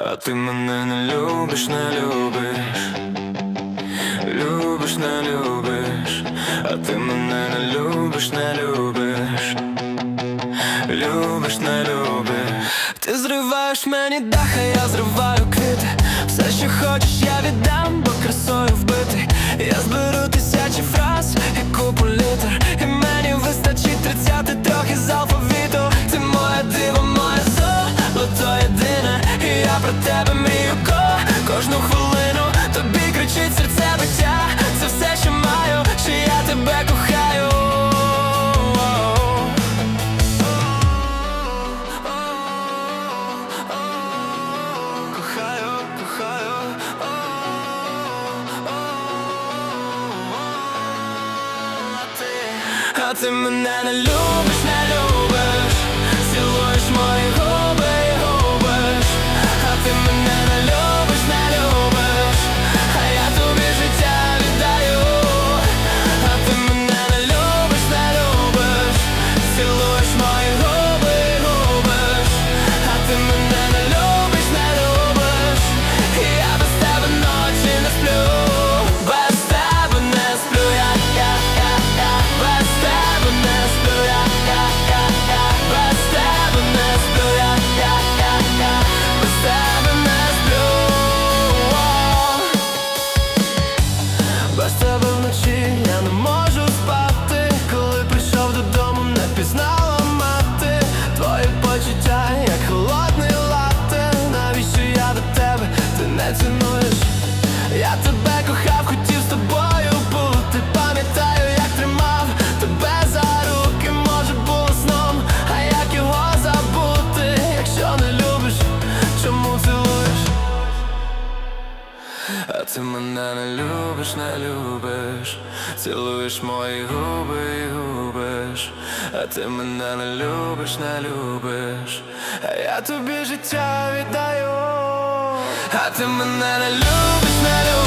А ти мене не любиш, не любиш, любиш, не любиш, а ти мене не любиш, не любиш, любиш, не любиш. Ти зриваєш мені дах, а я зриваю квіти. Все, що хочеш, я віддам, бо красою вбитий. Я зберу тисячі фраз тебе мрію ко кожну хвилину. Тобі кричить серце биття. Це все, що маю, що я тебе кохаю. Кохаю, кохаю. А ти, мене не любиш, А ти мене не любиш, не любиш, цілуєш мої губи і губиш, а ти мене не любиш, не любиш, а я тобі життя віддаю, а ти мене не любиш, не любиш.